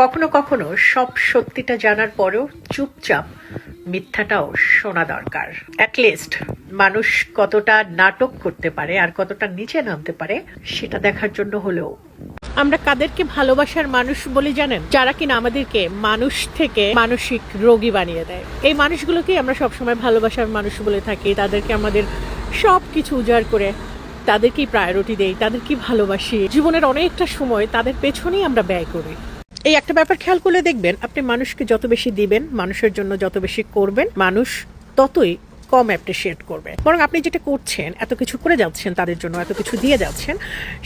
কখনো কখনো সব সত্যিটা জানার পরেও চুপচাপ মিথ্যাটাও শোনা দরকার। অ্যাটলিস্ট মানুষ কতটা নাটক করতে পারে আর কতটা নিচে নামতে পারে, সেটা দেখার জন্য হলেও। আমরা কাদেরকে ভালোবাসার মানুষ বলে জানেন? যারা কিনা আমাদেরকে মানুষ থেকে মানসিক রোগী বানিয়ে দেয়। এই মানুষগুলোকে আমরা সবসময় ভালোবাসার মানুষ বলে থাকি। তাদেরকে আমাদের সব কিছু উজাড় করে তাদেরকেই প্রায়োরিটি দেই, তাদেরকেই ভালোবাসি। জীবনের অনেকটা সময় তাদের পেছনেই আমরা ব্যয় করি। এই একটা ব্যাপার খেয়াল করলে দেখবেন, আপনি মানুষকে যত বেশি দিবেন, মানুষের জন্য যত বেশি করবেন, মানুষ ততই কম অ্যাপ্রিসিয়েট করবে। বরং আপনি যেটা করছেন, এত কিছু করে যাচ্ছেন, তাদের জন্য এত কিছু দিয়ে যাচ্ছেন,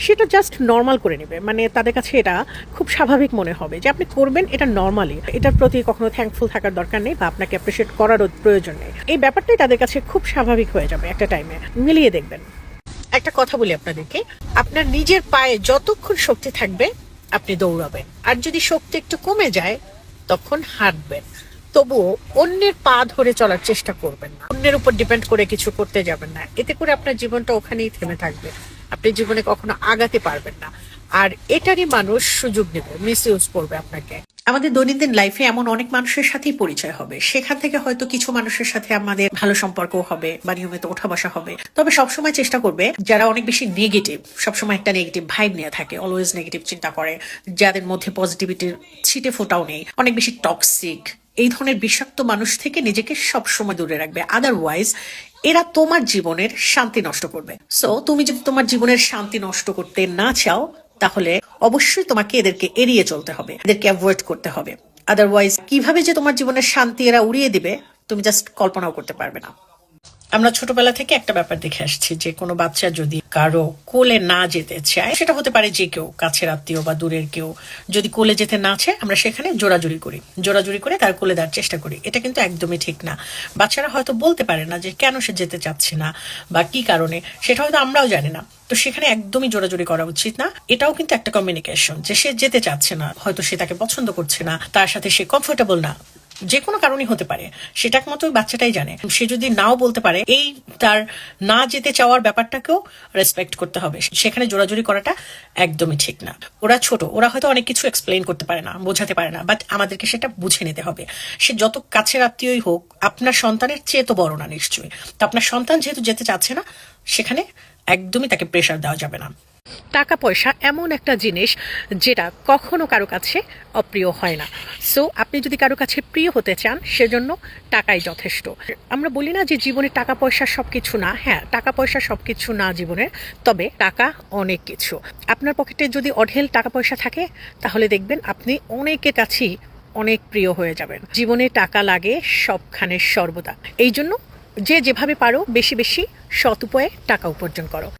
সেটা জাস্ট নর্মাল করে নেবে। মানে তাদের কাছে এটা খুব স্বাভাবিক মনে হবে যে আপনি করবেন, এটা নর্মালি এটার প্রতি কখনো থ্যাঙ্কফুল থাকার দরকার নেই বা আপনাকে অ্যাপ্রিসিয়েট করারও প্রয়োজন নেই। এই ব্যাপারটাই তাদের কাছে খুব স্বাভাবিক হয়ে যাবে একটা টাইমে মিলিয়ে দেখবেন। একটা কথা বলি আপনাদেরকে। আপনার নিজের পায়ে যতক্ষণ শক্তি থাকবে আপনি দৌড়াবেন। আর যদি শক্তি একটু কমে যায়, তখন হাঁটবেন। তবুও অন্যের পা ধরে চলার চেষ্টা করবেন না। অন্যের উপর ডিপেন্ড করে কিছু করতে যাবেন না। এতে করে আপনার জীবনটা ওখানেই থেমে থাকবে। আপনি জীবনে কখনো আগাতে পারবেন না। আর এটারই মানুষ সুযোগ নেবে মিস ইউজ করবে আপনাকে। আমাদের দৈনন্দিন লাইফে এমন অনেক মানুষের সাথেই পরিচয় হবে। সেখান থেকে হয়তো কিছু মানুষের সাথে আমাদের ভালো সম্পর্ক হবে বা নিয়মিত ওঠা বসা হবে। তবে সবসময় চেষ্টা করবে যারা অনেক বেশি নেগেটিভ সবসময় একটা নেগেটিভ ভাইব নিয়ে থাকে অলওয়েজ নেগেটিভ চিন্তা করে, যাদের মধ্যে পজিটিভিটির ছিটে ফোটাও নেই, অনেক বেশি টক্সিক এই ধরনের বিষাক্ত মানুষ থেকে নিজেকে সবসময় দূরে রাখবে। আদারওয়াইজ এরা তোমার জীবনের শান্তি নষ্ট করবে। সো তুমি যদি তোমার জীবনের শান্তি নষ্ট করতে না চাও তাহলে অবশ্যই তোমাকে এদেরকে এড়িয়ে চলতে হবে, এদেরকে অ্যাভয়েড করতে হবে। আদারওয়াইজ কীভাবে যে তোমার জীবনের শান্তি এরা উড়িয়ে দিবে, তুমি জাস্ট কল্পনাও করতে পারবে না। আমরা ছোটবেলা থেকে একটা ব্যাপার দেখে আসছি যে কোনো বাচ্চা যদি কারও কোলে না যেতে চায়, সেটা হতে পারে যে কেউ কাছের আত্মীয় বা দূরের কেউ। যদি কোলে যেতে না চায়, আমরা সেখানে জোরাজুরি করি। জোরাজুরি করে তার কোলে দেওয়ার চেষ্টা করি। এটা কিন্তু একদমই ঠিক না। বাচ্চারা হয়তো বলতে পারে না যে কেন সে যেতে চাচ্ছে না বা কি কারণে, সেটা হয়তো আমরাও জানি না। তো সেখানে একদমই জোরাজুরি করা উচিত না। এটাও কিন্তু একটা কমিউনিকেশন যে সে যেতে চাচ্ছে না, হয়তো সে তাকে পছন্দ করছে না, তার সাথে সে কমফোর্টেবল না। যে কোনো কারণই হতে পারে। সেটা একমাত্র বাচ্চাটাই জানে। সে যদি নাও বলতে পারে, এই তার না যেতে চাওয়ার ব্যাপারটাকেও রেসপেক্ট করতে হবে। সেখানে জোরাজুরি করাটা একদমই ঠিক না। ওরা ছোট, ওরা হয়তো অনেক কিছু এক্সপ্লেন করতে পারে না, বোঝাতে পারে না বাট আমাদেরকে সেটা বুঝে নিতে হবে। সে যত কাছের আত্মীয়ই হোক, আপনার সন্তানের চেয়ে তো বড় না নিশ্চয়ই। তো আপনার সন্তান যেহেতু যেতে চাচ্ছে না, সেখানে একদমই তাকে প্রেশার দেওয়া যাবে না। টাকা পয়সা এমন একটা জিনিস, যেটা কখনো কারও কাছে অপ্রিয় হয় না। সো আপনি যদি কারও কাছে প্রিয় হতে চান, সেজন্য টাকাই যথেষ্ট। আমরা বলি না যে জীবনে টাকা, পয়সা সব কিছু না। হ্যাঁ টাকা, পয়সা সব কিছু না জীবনের তবে টাকা অনেক কিছু। আপনার পকেটে যদি অঢেল টাকা, পয়সা থাকে, তাহলে দেখবেন আপনি অনেকের কাছেই অনেক প্রিয় হয়ে যাবেন। জীবনে টাকা লাগে সবখানে সর্বদা। এই জন্য যে যেভাবে পারো, বেশি বেশি সৎ উপায়ে টাকা উপার্জন করো।